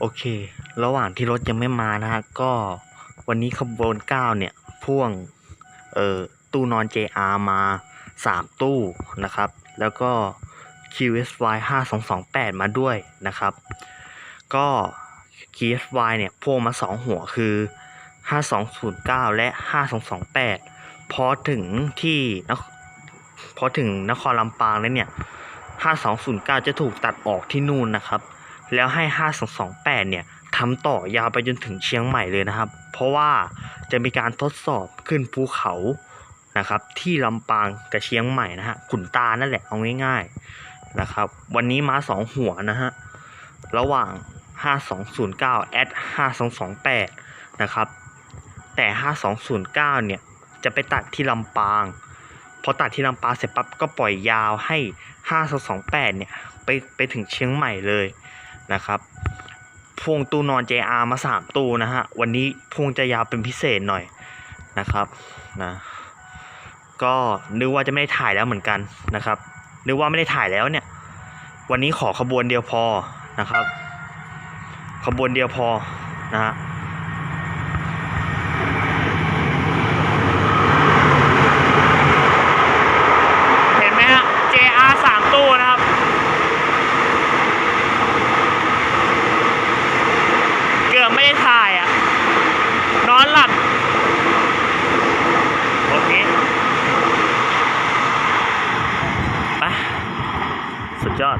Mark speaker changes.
Speaker 1: โอเค ระหว่างที่รถยังไม่มานะฮะ ก็วันนี้ขบวนเก้าเนี่ย พ่วง เอ่อ ตู้นอน JR มาสามตู้นะครับ แล้วก็ QSY 5228 มาด้วยนะครับ ก็ QSY เนี่ย พ่วงมาสองหัวคือ 5209 และ 5228 พอถึงที่นคพอถึงนครลำปางแล้วเนี่ย 5209 จะถูกตัดออกที่นู่นนะครับ แล้วให้ 5228 เนี่ยทำต่อยาวไปจนถึงเชียงใหม่เลยนะครับ เพราะว่าจะมีการทดสอบขึ้นภูเขานะครับ ที่ลำปางกับเชียงใหม่นะฮะขุนตานั่นแหละเอาง่ายๆนะครับ วันนี้มาสองหัวนะฮะระหว่าง 5209แอด5228 นะครับ แต่ 5209 เนี่ย จะไปตัดที่ลำปาง พอตัดที่ลำปางเสร็จปั๊บก็ปล่อยยาวให้ 5228 เนี่ย ไปไปถึงเชียงใหม่เลย นะครับพวงตู้นอน JR มา 3 ตู้นะฮะ วันนี้พวงจะยาวเป็นพิเศษหน่อยนะครับนะก็นึกว่าจะไม่ได้ถ่ายแล้วเหมือนกันนะครับนึกว่าไม่ได้ถ่ายแล้วเนี่ย วันนี้ขอขบวนเดียวพอนะครับ ขบวนเดียวพอนะฮะ சுஜாத்